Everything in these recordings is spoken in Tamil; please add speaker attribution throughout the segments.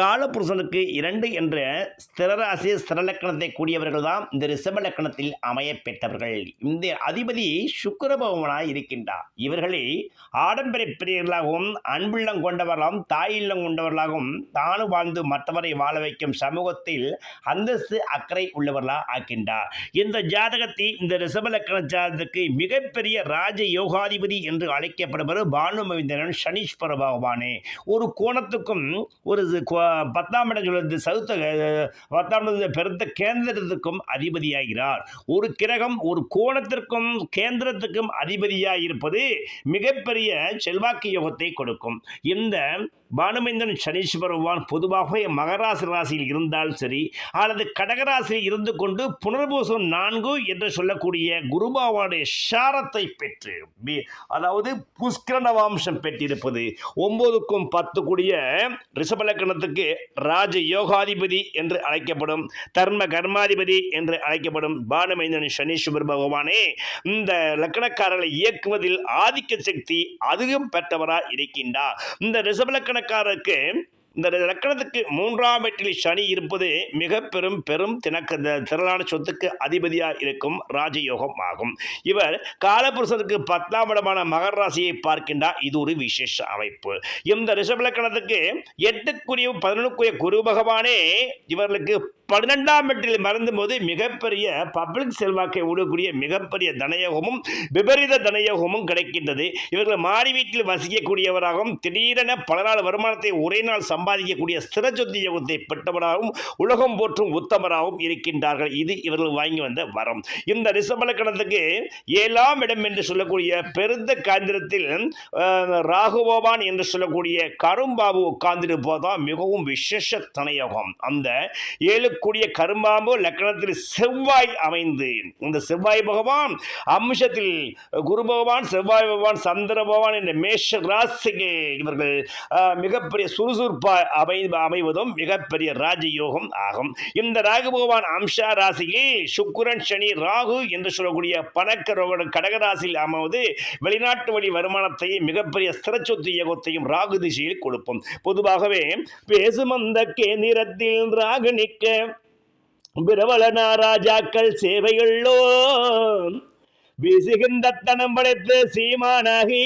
Speaker 1: காலபுருஷனுக்கு இரண்டு என்ற ஸ்திரராசி ஸ்திரலக்கணத்தை கூடியவர்கள் தான் இந்த ரிஷப லக்கணத்தில் அமைய பெற்றவர்கள். இந்த அதிபதி சுக்கரபவனாய் இருக்கின்றார். இவர்களை ஆடம்பர பிரியர்களாகவும் அன்புள்ளம் கொண்டவர்களாகவும் தாயில்லம் கொண்டவர்களாகவும் தானும் வாழ்ந்து மற்றவரை வாழ வைக்கும் சமூகத்தில் அந்தஸ்து அக்கறை உள்ளவர்களாக ஆக்கின்றார். இந்த ஜாதகத்தை இந்த ரிஷப லக்கண ஜாதகத்துக்கு மிகப்பெரிய ராஜ யோகாதிபதி என்று அழைக்கப்படுபவர் பானுமவிந்தரன் சனீஸ்வர பகவானே. ஒரு கோணத்துக்கும் ஒரு கோ- பத்தாம் இடம் சொல்வது சவுத்த பத்தாம் இடம் பெருத்த கேந்திரத்துக்கும் அதிபதியாகிறார். ஒரு கிரகம் ஒரு கோணத்திற்கும் கேந்திரத்துக்கும் அதிபதியாக இருப்பது மிகப்பெரிய செல்வாக்கு யோகத்தை கொடுக்கும். இந்த பானுமேந்தன் சனீஸ்வர பகவான் பொதுவாகவே மகராசி ராசியில் இருந்தால் சரி அல்லது கடகராசியில் இருந்து கொண்டு புனர்பூசம் நான்கு என்று சொல்லக்கூடிய குருபாவாவுடைய சாரத்தை பெற்று அதாவது புஷ்கரண வம்சம் பெற்றிருப்பது. ஒன்பதுக்கும் பத்து கூடிய ரிஷபலக்கணத்துக்கு ராஜ யோகாதிபதி என்று அழைக்கப்படும் தர்ம கர்மாதிபதி என்று அழைக்கப்படும் பானுமைந்தன் சனீஸ்வர பகவானே இந்த லக்கணக்காரர்களை இயக்குவதில் ஆதிக்க சக்தி அதிகம் பெற்றவராக இருக்கின்றார். இந்த ரிஷபலக்கணக்காரருக்கு இந்த லக்கணத்துக்கு மூன்றாம் வீட்டில் சனி இருப்பது மிக பெரும் பெரும் தினக்கு திரளான சொத்துக்கு அதிபதியாக இருக்கும் ராஜயோகம் ஆகும். இவர் காலபுருஷனுக்கு பத்தாம் இடமான மகர ராசியை பார்க்கின்றார். இது ஒரு விசேஷ அமைப்பு. இந்த ரிஷபலக்கணத்துக்கு எட்டுக்குரிய பதினொன்றுக்குரிய குரு பகவானே இவர்களுக்கு பன்னிரெண்டாம் வீட்டில் மறந்தும் போது மிகப்பெரிய பப்ளிக் செல்வாக்கை ஊடக்கூடிய மிகப்பெரிய தனயோகமும் விபரீத தனயோகமும் கிடைக்கின்றது. இவர்கள் மாடி வீட்டில் வசிக்கக்கூடியவராகவும் திடீரென பல நாள் வருமானத்தை ஒரே நாள் சம்பாதிக்கக்கூடிய ஸ்திர சொத்து யோகத்தை பெற்றவராகவும் உலகம் போற்றும் உத்தமராகவும் இருக்கின்றார்கள். இது இவர்கள் வாங்கி வந்த வரம். இந்த ரிஷபலக்கணத்துக்கு ஏழாம் இடம் என்று சொல்லக்கூடிய பெருந்த காந்திரத்தில் அஹ், ராகுபவான் என்று சொல்லக்கூடிய கரும்பாபு உட்கார்ந்திருப்பதான் மிகவும் விசேஷ தனயோகம். அந்த ஏழு இருக்கக்கூடிய கரும்பாம்பு லக்கணத்தில் செவ்வாய் அமைந்து இந்த செவ்வாய் பகவான் அம்சத்தில் குரு பகவான் செவ்வாய் பகவான் சந்திர பகவான் என்ற மேஷ ராசிக்கு இவர்கள் மிகப்பெரிய சுறுசுறுப்பா அமை அமைவதும் மிகப்பெரிய ராஜயோகம் ஆகும். இந்த ராகு பகவான் அம்சா ராசியில் சுக்குரன் சனி ராகு என்று சொல்லக்கூடிய பணக்கரோட கடகராசியில் அமைவது வெளிநாட்டு வழி வருமானத்தையும் மிகப்பெரிய ஸ்திரச்சொத்து இயக்கத்தையும் யோகத்தையும் ராகு திசையில் கொடுப்போம். பொதுவாகவே பேசுமந்த அந்த கேந்திரத்தில் ராகு நிற்க பிரபலனா ராஜாக்கள் சேவையுள்ளோ வீசுகின்ற தனம் படைத்து சீமானாகி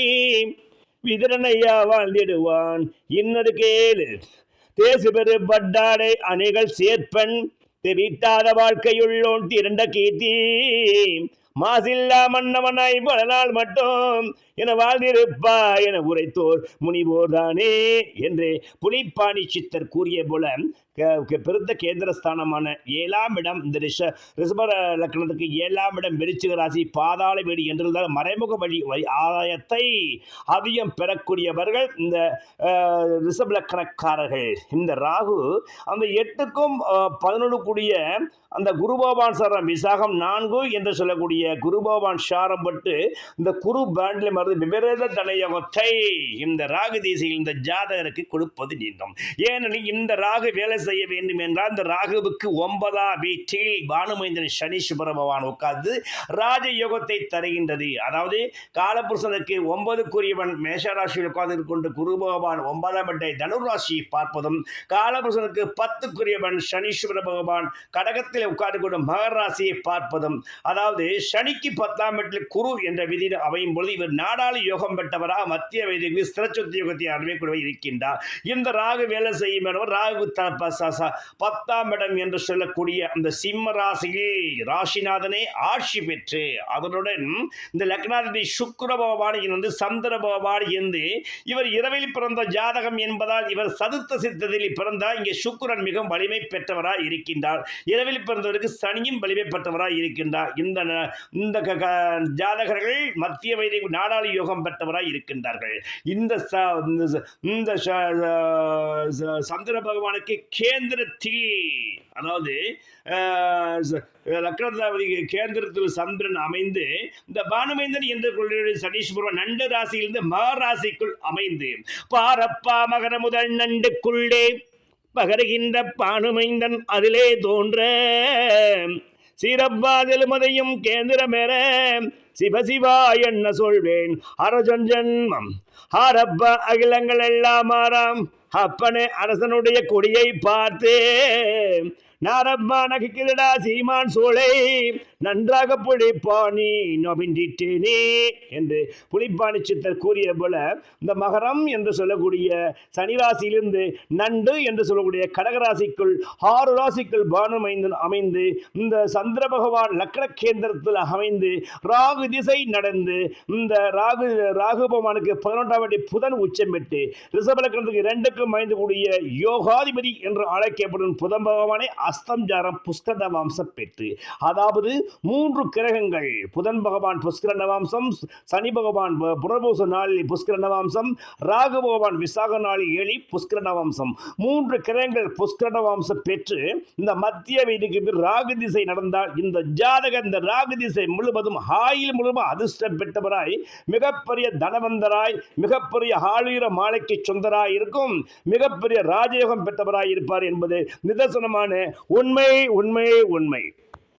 Speaker 1: விதிரனையா வாழ்ந்திடுவான். இன்னொரு கேளு தேசு பெரு பட்டாடை அணிகள் சேர்ப்பன் தெரிவித்தாத வாழ்க்கையுள்ளோன் திரண்ட கீர்த்தி. மாசில்லா மன்னவனாய் பல நாள் மட்டும் என வாழ்ந்திருப்பா என உரைத்தோர் முனிவோர் தானே என்று புலிப்பாணி சித்தர் கூறிய போல க- பெருத்த கேந்திரஸ்தானமான ஏழாம் இடம் இந்த ரிஷ ரிஷப லக்னத்துக்கு ஏழாம் இடம் விருச்சிக ராசி பாதாள வீடு என்றிருந்தால் மறைமுக வழி வழி ஆதாயத்தை அதிகம் பெறக்கூடியவர்கள் இந்த ரிஷப லக்னக்காரர்கள். இந்த ராகு அந்த எட்டுக்கும் பதினொன்று கூடிய அந்த குருபவான் சாரம் விசாகம் நான்கு என்று சொல்லக்கூடிய குருபவான் சாரம் பட்டு இந்த குரு பேண்டில் மருந்து விபரீத தனயோகத்தை இந்த ராகு திசையில் இந்த ஜாதகருக்கு கொடுப்பது நீங்கும். ஏனெனில் இந்த ராகு வேலை செய்ய வேண்டும் என்றால் இந்த ராகுவுக்கு ஒன்பதாம் வீட்டில் பானுமைந்தன் சனீஸ்வர பகவான் உட்கார்ந்து ராஜயோகத்தை தருகின்றது. அதாவது காலபுருஷனுக்கு ஒன்பதுக்குரியவன் மேஷராசியில் உட்கார்ந்து கொண்டு குரு பகவான் ஒன்பதாம் வீட்டை தனுராசியை பார்ப்பதும் காலபுருஷனுக்கு பத்துக்குரியவன் சனீஸ்வர பகவான் கடகத்தில் உட்கார்ந்து கொண்டு மகர ராசியை பார்ப்பதும் அதாவது சனிக்கு பத்தாம் இடத்தில் குரு என்ற விதியில் அமையும் பொழுது இவர் நாடாளு யோகம் பெற்றவராக மத்திய வைதிக்கு ஸ்திரச்சொத்து யோகத்தை அனுபவிக்கூடிய இருக்கின்றார். இந்த ராகு வேலை செய்யும் என்பவர் ராகு பத்தாம் இடம் என்று சொல்லக்கூடிய அந்த சிம்ம ராசியில் ராசிநாதனே ஆட்சி பெற்று அதனுடன் இந்த லக்னாதிபதி சுக்கர பகவான் இருந்து சந்திர பகவான் என்று இவர் இரவில் பிறந்த ஜாதகம் என்பதால் இவர் சதுர்த்த சித்தத்தில் பிறந்தால் இங்கே சுக்கிரன் மிகவும் வலிமை பெற்றவராக இருக்கின்றார். இரவில் பிறந்தவருக்கு சனியும் வலிமை பெற்றவராக இருக்கின்றார். இந்த இந்த ஜாதகர்கள் மத்திய வயதை நாடாளு யோகம் பெற்றவராக இருக்கின்றார்கள். இந்த இந்த சந்திர பகவானுக்கு கேந்திரத்தில் அதாவது அஹ், லக்னதாபதி கேந்திரத்தில் சந்திரன் அமைந்து இந்த பானுமைந்தன் என்ற கொள்கையுடைய சனீஸ்வரன் நண்டு ராசியிலிருந்து மகராசிக்குள் அமைந்து பாரப்பா மகர முதல் நண்டுக்குள்ளே பகருகின்ற பானுமைந்தன் அதிலே தோன்ற சீரப்பா மதையும் கேந்திரமெற சிவசிவா என்ன சொல்வேன்? அரஜன் ஜென்மம் ஹரப்ப அகிலங்கள் எல்லாம் ஆறாம். அப்பனே அரசனுடைய கொடியை பார்த்தே. நாரம்மா நகைக்கிறடா சீமான் சோலை. நன்றாக புளிப்பாணி நொபிண்டிட்டேனே என்று புலிப்பாணி சித்தர் கூறிய போல இந்த மகரம் என்று சொல்லக்கூடிய சனி ராசியிலிருந்து நண்டு என்று சொல்லக்கூடிய கடகராசிக்குள் ஆறு ராசிக்குள் பானம் அமைந்து அமைந்து இந்த சந்திர பகவான் லக்னகேந்திரத்தில் அமைந்து ராகு ராகு திசை நடந்து இந்த ராகு ராகு பகவானுக்கு பதினொன்றாம் வட்டி புதன் உச்சம் பெற்று ரிஷபலக்கணத்துக்கு ரெண்டுக்கும் ஐந்து கூடிய யோகாதிபதி என்று அழைக்கப்படும் புதன் பகவானை அஸ்தம் ஜாரம் புஷ்கர வம்சம் பெற்று அதாவது மூன்று கிரகங்கள் புதன் பகவான் புஷ்கர நவாம்சம் சனி பகவான் புனர்பூச நாளில் புஷ்கர நவாம்சம் ராகு பகவான் விசாக நாளில் ஏழி புஷ்கர நவாம்சம். மூன்று கிரகங்கள் புஷ்கர நவாம்சம் பெற்று இந்த மத்திய வீட்டுக்கு ராகு திசை நடந்தால் இந்த ஜாதக இந்த ராகு திசை முழுவதும் ஆயில் மூலமாக அதிர்ஷ்டம் பெற்றவராய் மிகப்பெரிய தனவந்தராய் மிகப்பெரிய ஆளுயர மாலைக்கு சொந்தராய் இருக்கும் மிகப்பெரிய ராஜயோகம் பெற்றவராய் இருப்பார் என்பது நிதர்சனமான உண்மை உண்மை உண்மை.